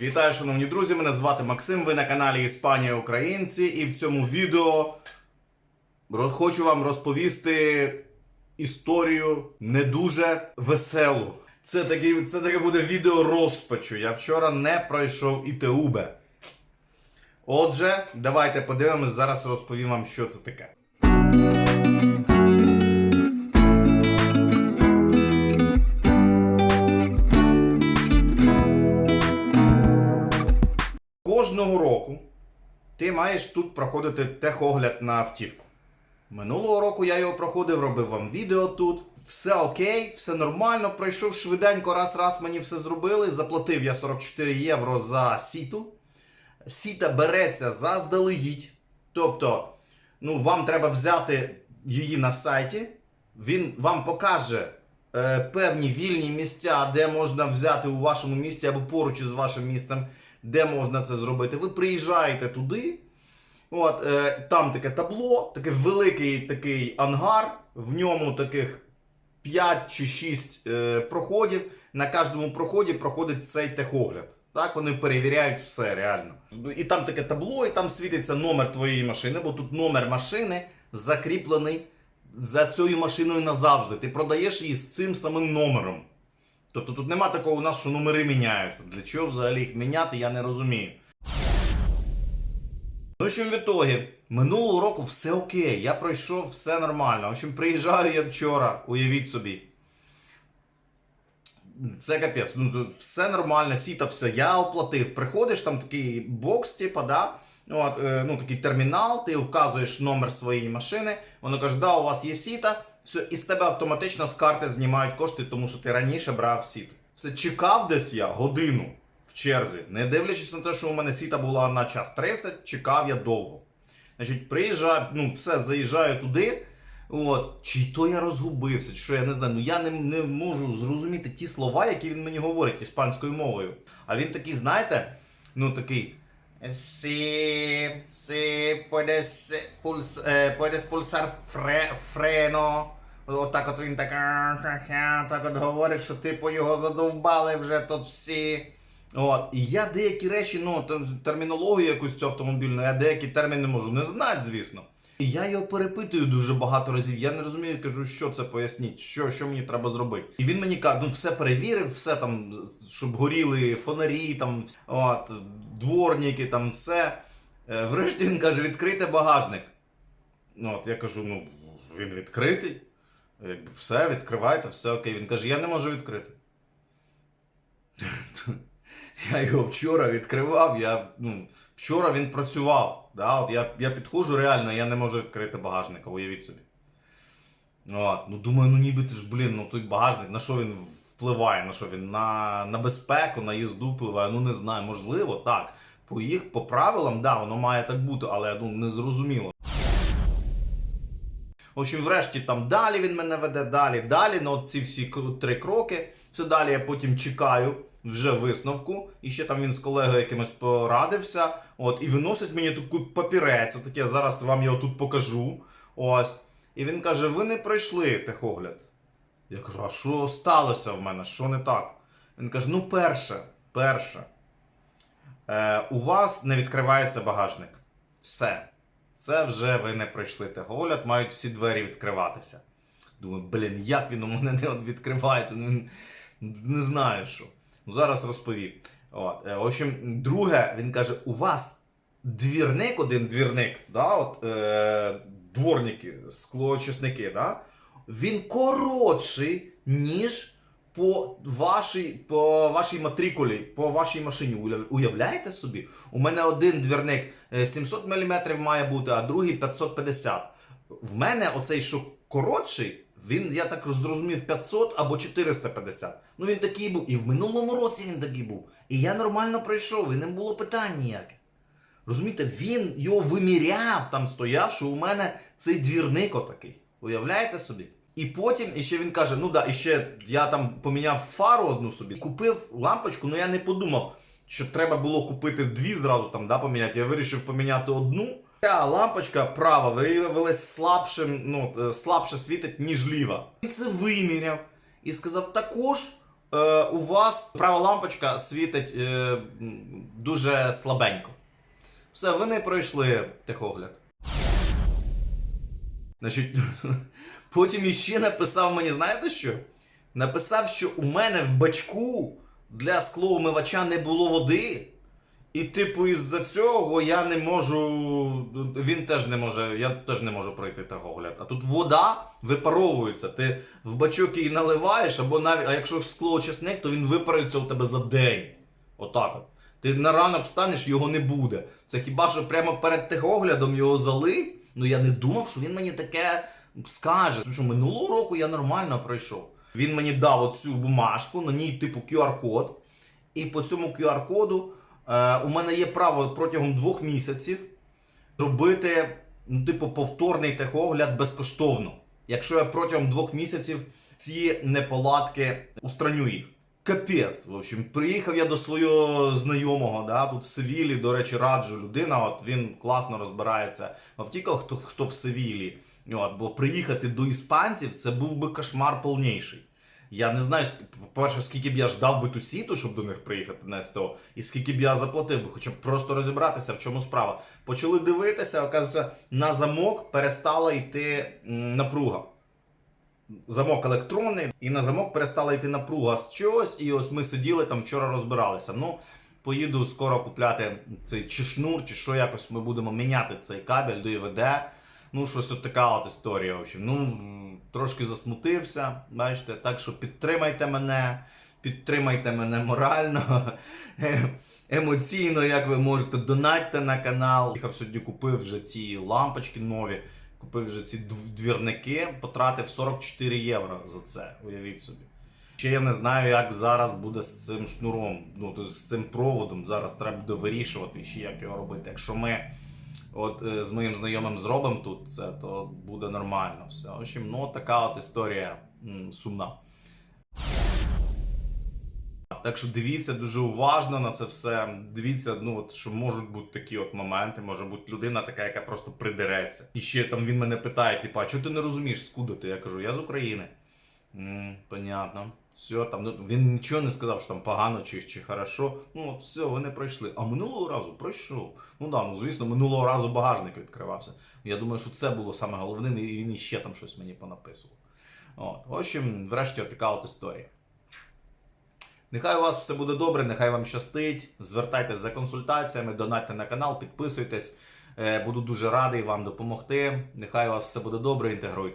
Вітаю, шановні друзі! Мене звати Максим. Ви на каналі Іспанія Українці, і в цьому відео хочу вам розповісти історію не дуже веселу. Це таке, це таке буде відео розпачу. Я вчора не пройшов ІТУБ. Отже, давайте подивимось, зараз розповім вам, що це таке. Кожного року ти маєш тут проходити техогляд на автівку. Минулого року я його проходив, робив вам відео тут. Все окей, все нормально. Пройшов швиденько, раз-раз мені все зробили. Заплатив я 44 євро за сіту. Сіта береться заздалегідь. Тобто, ну, вам треба взяти її на сайті. Він вам покаже е, певні вільні місця, де можна взяти у вашому місті або поруч із вашим містом, де можна це зробити. Ви приїжджаєте туди. От, е, там таке табло, такий великий такий ангар, в ньому таких 5 чи 6 е, проходів. На кожному проході проходить цей техогляд. Так, вони перевіряють все реально. Ну, І там таке табло, і там світиться номер твоєї машини, бо тут номер машини закріплений за цією машиною назавжди. Ти продаєш її з цим самим номером. Тобто тут нема такого у нас, що номери міняються. Для чого взагалі їх міняти, я не розумію. Ну, в общем, в ітогі, минулого року все окей, я пройшов, все нормально. В общем, приїжджаю я вчора, уявіть собі. Це капець. Ну, все нормально, сіта, все, я оплатив. Приходиш, там такий бокс, типа, да? От, е, ну, такий термінал, ти вказуєш номер своєї машини, воно каже, да, у вас є сіта, все, і з тебе автоматично з карти знімають кошти, тому що ти раніше брав сіту. Все, чекав десь я годину в черзі, не дивлячись на те, що у мене сіта була на час 30, чекав я довго. Значить, приїжджаю, ну, все, заїжджаю туди. От, чи то я розгубився, чи що я не знаю. Ну я не, не можу зрозуміти ті слова, які він мені говорить іспанською мовою. А він такий, знаєте, ну такий. Sí, puedes, puls, eh, puedes pulsar фре, френо. Отак от він так, так от говорить, що типу його задовбали вже тут всі. От. І я деякі речі, ну, термінологію якусь цю автомобільну, я деякі терміни можу не знати, звісно. І я його перепитую дуже багато разів. Я не розумію, кажу, що це поясніть, що, що мені треба зробити. І він мені каже, ну все перевірив, все там, щоб горіли фонарі, там, от, дворники, там все. Е, Врешті він каже, відкрийте багажник. Ну, от я кажу, ну, він відкритий. Якби все, відкривайте, все окей. Він каже, я не можу відкрити. Я його вчора відкривав, я, ну, вчора він працював. Да? От я, я підходжу реально, я не можу відкрити багажника, уявіть собі. От, ну думаю, ну ніби ти ж, блін, ну той багажник, на що він впливає? На що він? На, на безпеку, на їзду впливає. Ну не знаю, можливо, так. По їх, по правилам, да, воно має так бути, але ну, не зрозуміло. В общем, врешті там далі він мене веде, далі, далі. Ну, ці всі три кроки. Все далі я потім чекаю вже висновку. І ще там він з колегою якимось порадився. От, і виносить мені таку папірець. Отак я зараз вам його тут покажу. Ось. І він каже: ви не пройшли техогляд. Я кажу, а що сталося в мене? Що не так? Він каже: ну, перше, перше. Е, у вас не відкривається багажник. Все. Це вже ви не пройшли техогляд, мають всі двері відкриватися. Думаю, блін, як він у мене не відкривається? Ну, не знаю що. Ну, зараз розповім. От. е, В общем, друге, він каже: у вас двірник, один двірник, да, от, е, дворники, склоочисники, да, він коротший, ніж по вашій, по вашій матрикулі, по вашій машині. Уявляєте собі? У мене один двірник е, 700 мм має бути, а другий 550. В мене оцей, що коротший, він, я так зрозумів, 500 або 450. Ну він такий був. І в минулому році він такий був. І я нормально пройшов, і не було питань ніяких. Розумієте, він його виміряв, там стояв, що у мене цей двірник отакий. Уявляєте собі? І потім іще він каже: ну да, і ще я там поміняв фару одну собі, купив лампочку, ну я не подумав, що треба було купити дві зразу там, да, поміняти. Я вирішив поміняти одну. Ця лампочка права виявилась слабшим, ну, е, слабше світить, ніж ліва. Він це виміряв і сказав: також е, у вас права лампочка світить е, дуже слабенько. Все, ви не пройшли техогляд. Значить, потім іще написав мені, знаєте що? Написав, що у мене в бачку для склоумивача не було води. І, типу, із-за цього я не можу. Він теж не може, я теж не можу пройти техогляд. А тут вода випаровується. Ти в бачок її наливаєш, або навіть, а якщо склоочисник, то він випарується у тебе за день. Отак от. Ти на ранок встанеш, його не буде. Це хіба що прямо перед техоглядом його залить? Ну я не думав, що він мені таке скаже. Що минулого року я нормально пройшов. Він мені дав оцю бумажку, на ній типу QR-код. І по цьому QR-коду е, у мене є право протягом двох місяців робити, ну, типу, повторний техогляд безкоштовно. Якщо я протягом двох місяців ці неполадки устраню їх. Капець, в общем, приїхав я до свого знайомого, да, тут в Севілі, до речі, раджу людина, от він класно розбирається в автівках, хто, хто в Севілі. От, бо приїхати до іспанців це був би кошмар повніший. Я не знаю, по-перше, скільки б я ждав би ту сіту, щоб до них приїхати на СТО, і скільки б я заплатив би, хоча б просто розібратися, в чому справа. Почали дивитися, оказується, на замок перестала йти напруга. Замок електронний, і на замок перестала йти напруга з чогось, і ось ми сиділи там вчора розбиралися. Ну, поїду скоро купляти цей чи шнур, чи що якось ми будемо міняти цей кабель до ІВД. Ну, щось от така от історія. В общем. Ну, трошки засмутився, бачите, так що підтримайте мене, підтримайте мене морально, емоційно, як ви можете, донатьте на канал. Їхав сьогодні купив вже ці лампочки нові, купив вже ці двірники, потратив 44 євро за це, уявіть собі. Ще я не знаю, як зараз буде з цим шнуром, ну, з цим проводом. Зараз треба буде вирішувати, ще як його робити. Якщо ми от е, з моїм знайомим зробимо тут це, то буде нормально все. В общем, ну така от історія м, сумна. Так що дивіться дуже уважно на це все. Дивіться, ну от що можуть бути такі от моменти. Може бути людина така, яка просто придереться. І ще там він мене питає: типа, чого ти не розумієш, скуда ти? Я кажу, я з України. м понятно. Все, там ну, він нічого не сказав, що там погано чи, чи хорошо. Ну от все, вони пройшли. А минулого разу пройшов. Ну да, ну звісно, минулого разу багажник відкривався. Я думаю, що це було саме головним, і він іще там щось мені понаписував. От. В общем, врешті така от історія. Нехай у вас все буде добре, нехай вам щастить. Звертайтесь за консультаціями, донатьте на канал, підписуйтесь. Е, Буду дуже радий вам допомогти. Нехай у вас все буде добре, інтегруйте.